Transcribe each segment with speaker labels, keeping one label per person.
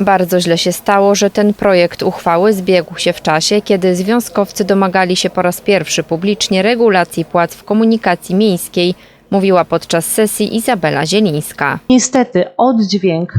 Speaker 1: Bardzo źle się stało, że ten projekt uchwały zbiegł się w czasie, kiedy związkowcy domagali się po raz pierwszy publicznie regulacji płac w komunikacji miejskiej, mówiła podczas sesji Izabela Zielińska.
Speaker 2: Niestety oddźwięk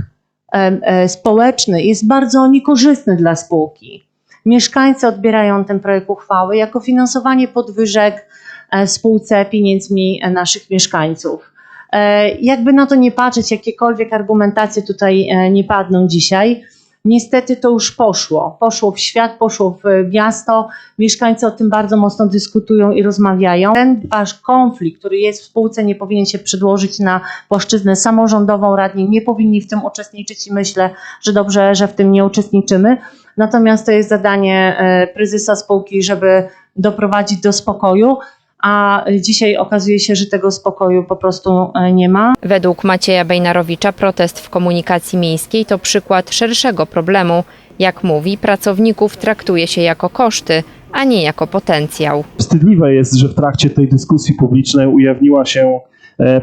Speaker 2: e, społeczny jest bardzo niekorzystny dla spółki. Mieszkańcy odbierają ten projekt uchwały jako finansowanie podwyżek e, spółce pieniędzmi e, naszych mieszkańców. E, Jakby na to nie patrzeć, jakiekolwiek argumentacje tutaj e, nie padną dzisiaj, niestety to już poszło. Poszło w świat, poszło w miasto. Mieszkańcy o tym bardzo mocno dyskutują i rozmawiają. Ten wasz konflikt, który jest w spółce, nie powinien się przedłożyć na płaszczyznę samorządową. Radni nie powinni w tym uczestniczyć i myślę, że dobrze, że w tym nie uczestniczymy. Natomiast to jest zadanie e, prezesa spółki, żeby doprowadzić do spokoju, a dzisiaj okazuje się, że tego spokoju po prostu e, nie ma.
Speaker 1: Według Macieja Bejnarowicza protest w komunikacji miejskiej to przykład szerszego problemu. Jak mówi, pracowników traktuje się jako koszty, a nie jako potencjał.
Speaker 3: Wstydliwe jest, że w trakcie tej dyskusji publicznej ujawniła się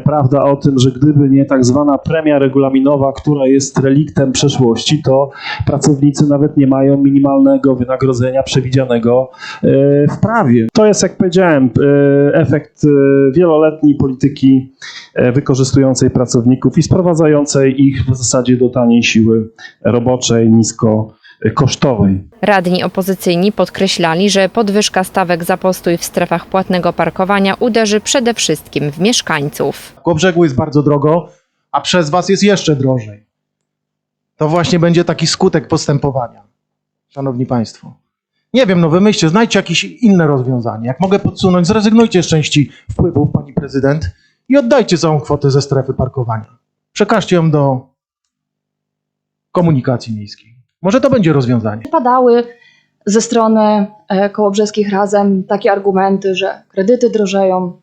Speaker 3: prawda o tym, że gdyby nie tak zwana premia regulaminowa, która jest reliktem przeszłości, to pracownicy nawet nie mają minimalnego wynagrodzenia przewidzianego e, w prawie. To jest, jak powiedziałem, e, efekt e, wieloletniej polityki e, wykorzystującej pracowników i sprowadzającej ich w zasadzie do taniej siły roboczej, nisko e, kosztowej.
Speaker 1: Radni opozycyjni podkreślali, że podwyżka stawek za postój w strefach płatnego parkowania uderzy przede wszystkim w mieszkańców.
Speaker 4: Koło brzegu jest bardzo drogo, a przez was jest jeszcze drożej. To właśnie będzie taki skutek postępowania, szanowni państwo. Nie wiem, no wymyślcie, znajdźcie jakieś inne rozwiązanie. Jak mogę podsunąć, zrezygnujcie z części wpływów, pani prezydent, i oddajcie całą kwotę ze strefy parkowania. Przekażcie ją do komunikacji miejskiej. Może to będzie rozwiązanie.
Speaker 5: Padały ze strony e, kołobrzeskich razem takie argumenty, że kredyty drożeją,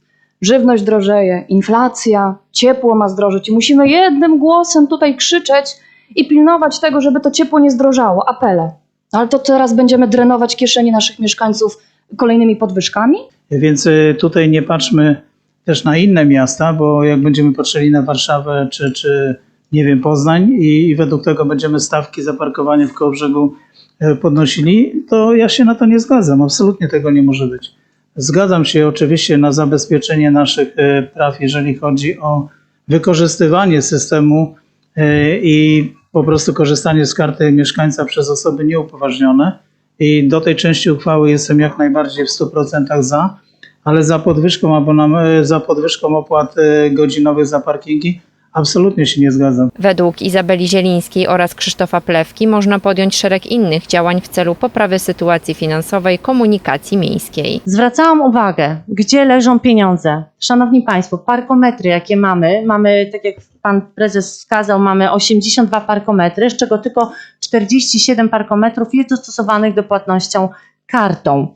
Speaker 5: żywność drożeje, inflacja, ciepło ma zdrożeć i musimy jednym głosem tutaj krzyczeć i pilnować tego, żeby to ciepło nie zdrożało. Apele. No Ale to teraz będziemy drenować kieszeni naszych mieszkańców kolejnymi podwyżkami?
Speaker 6: Więc y, tutaj nie patrzmy też na inne miasta, bo jak będziemy patrzyli na Warszawę czy, czy nie wiem, Poznań i, i według tego będziemy stawki za parkowanie w Kołobrzegu e, podnosili, to ja się na to nie zgadzam. Absolutnie tego nie może być. Zgadzam się oczywiście na zabezpieczenie naszych e, praw, jeżeli chodzi o wykorzystywanie systemu e, i po prostu korzystanie z karty mieszkańca przez osoby nieupoważnione. I do tej części uchwały jestem jak najbardziej w 100% za, ale za podwyżką, abonam- za podwyżką opłat godzinowych za parkingi absolutnie się nie zgadzam.
Speaker 1: Według Izabeli Zielińskiej oraz Krzysztofa Plewki można podjąć szereg innych działań w celu poprawy sytuacji finansowej komunikacji miejskiej.
Speaker 2: Zwracałam uwagę, gdzie leżą pieniądze. Szanowni Państwo, parkometry, jakie mamy, mamy, tak jak Pan Prezes wskazał, mamy 82 parkometry, z czego tylko 47 parkometrów jest dostosowanych do płatnością kartą.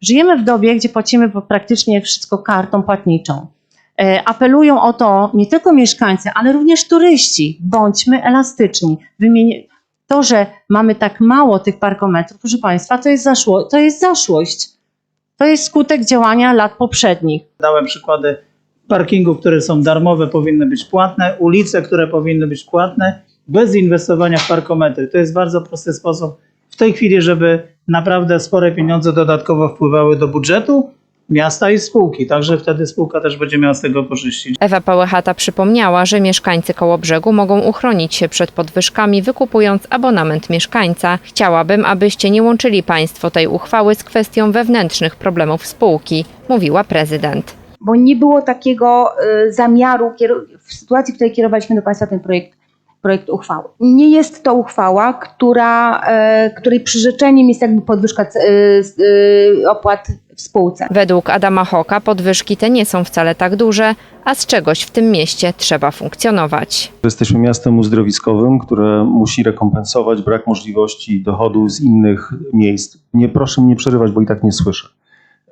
Speaker 2: Żyjemy w dobie, gdzie płacimy po- praktycznie wszystko kartą płatniczą. E, Apelują o to nie tylko mieszkańcy, ale również turyści. Bądźmy elastyczni. Wymienię, to, że mamy tak mało tych parkometrów, proszę Państwa, to jest, zaszło, to jest zaszłość. To jest skutek działania lat poprzednich.
Speaker 6: Dałem przykłady parkingów, które są darmowe, powinny być płatne, ulice, które powinny być płatne, bez inwestowania w parkometry. To jest bardzo prosty sposób w tej chwili, żeby naprawdę spore pieniądze dodatkowo wpływały do budżetu miasta i spółki. Także wtedy spółka też będzie miała z tego korzyści.
Speaker 1: Ewa Pałechata przypomniała, że mieszkańcy Kołobrzegu mogą uchronić się przed podwyżkami wykupując abonament mieszkańca. Chciałabym, abyście nie łączyli Państwo tej uchwały z kwestią wewnętrznych problemów spółki, mówiła prezydent.
Speaker 7: bo nie było takiego y, zamiaru w sytuacji, w której kierowaliśmy do Państwa ten projekt, projekt uchwały. Nie jest to uchwała, która, e, której przyrzeczeniem jest jakby podwyżka y, y, opłat w spółce.
Speaker 1: Według Adama Hoka podwyżki te nie są wcale tak duże, a z czegoś w tym mieście trzeba funkcjonować.
Speaker 3: Jesteśmy miastem uzdrowiskowym, które musi rekompensować brak możliwości dochodu z innych miejsc. Nie proszę mnie przerywać, bo i tak nie słyszę.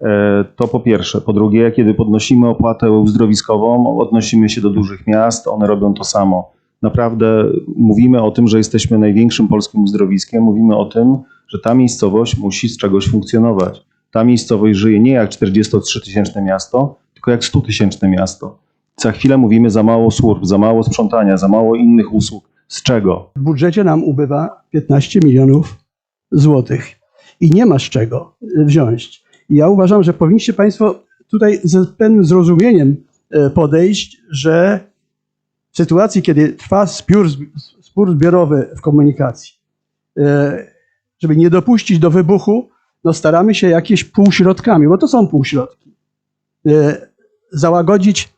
Speaker 3: E, To po pierwsze. Po drugie, kiedy podnosimy opłatę uzdrowiskową, odnosimy się do dużych miast, one robią to samo. Naprawdę mówimy o tym, że jesteśmy największym polskim uzdrowiskiem, mówimy o tym, że ta miejscowość musi z czegoś funkcjonować. Ta miejscowość żyje nie jak 43-tysięczne miasto, tylko jak 100-tysięczne miasto. Za chwilę mówimy za mało służb, za mało sprzątania, za mało innych usług, Z czego?
Speaker 8: W budżecie nam ubywa 15 milionów złotych i nie ma z czego wziąć. Ja uważam, że powinniście Państwo tutaj z pewnym zrozumieniem e, podejść, że w sytuacji, kiedy trwa spiór, spór zbiorowy w komunikacji, e, żeby nie dopuścić do wybuchu, no staramy się jakieś półśrodkami, bo to są półśrodki, e, załagodzić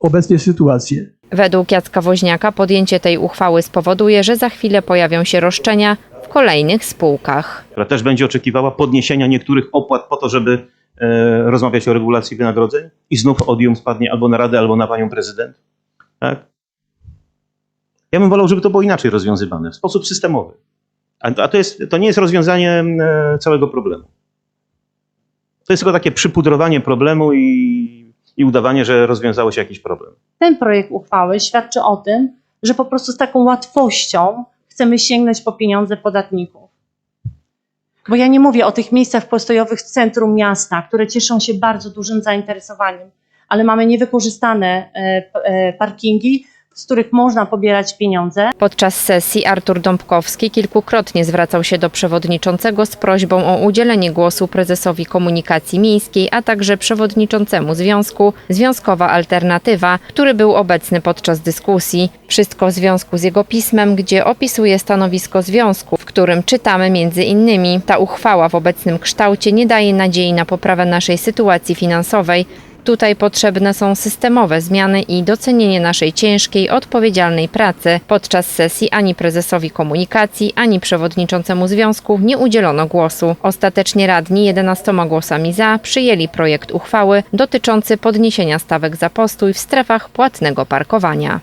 Speaker 8: obecnie sytuację.
Speaker 1: Według Jacka Woźniaka podjęcie tej uchwały spowoduje, że za chwilę pojawią się roszczenia w kolejnych spółkach.
Speaker 9: która też będzie oczekiwała podniesienia niektórych opłat po to, żeby e, rozmawiać o regulacji wynagrodzeń i znów odium spadnie albo na Radę, albo na panią prezydent. Tak? Ja bym wolał, żeby to było inaczej rozwiązywane, w sposób systemowy. A, to, jest, to nie jest rozwiązanie e, całego problemu. To jest tylko takie przypudrowanie problemu i, i udawanie, że rozwiązało się jakiś problem.
Speaker 2: Ten projekt uchwały świadczy o tym, że po prostu z taką łatwością chcemy sięgnąć po pieniądze podatników. Bo ja nie mówię o tych miejscach postojowych w centrum miasta, które cieszą się bardzo dużym zainteresowaniem, ale mamy niewykorzystane e, e, parkingi, z których można pobierać pieniądze.
Speaker 1: Podczas sesji Artur Dąbkowski kilkukrotnie zwracał się do przewodniczącego z prośbą o udzielenie głosu prezesowi komunikacji miejskiej, a także przewodniczącemu związku Związkowa Alternatywa, który był obecny podczas dyskusji. Wszystko w związku z jego pismem, gdzie opisuje stanowisko związku, w którym czytamy między innymi ta uchwała w obecnym kształcie nie daje nadziei na poprawę naszej sytuacji finansowej. Tutaj potrzebne są systemowe zmiany i docenienie naszej ciężkiej, odpowiedzialnej pracy. Podczas sesji ani prezesowi komunikacji, ani przewodniczącemu związku nie udzielono głosu. Ostatecznie radni 11 głosami za przyjęli projekt uchwały dotyczący podniesienia stawek za postój w strefach płatnego parkowania.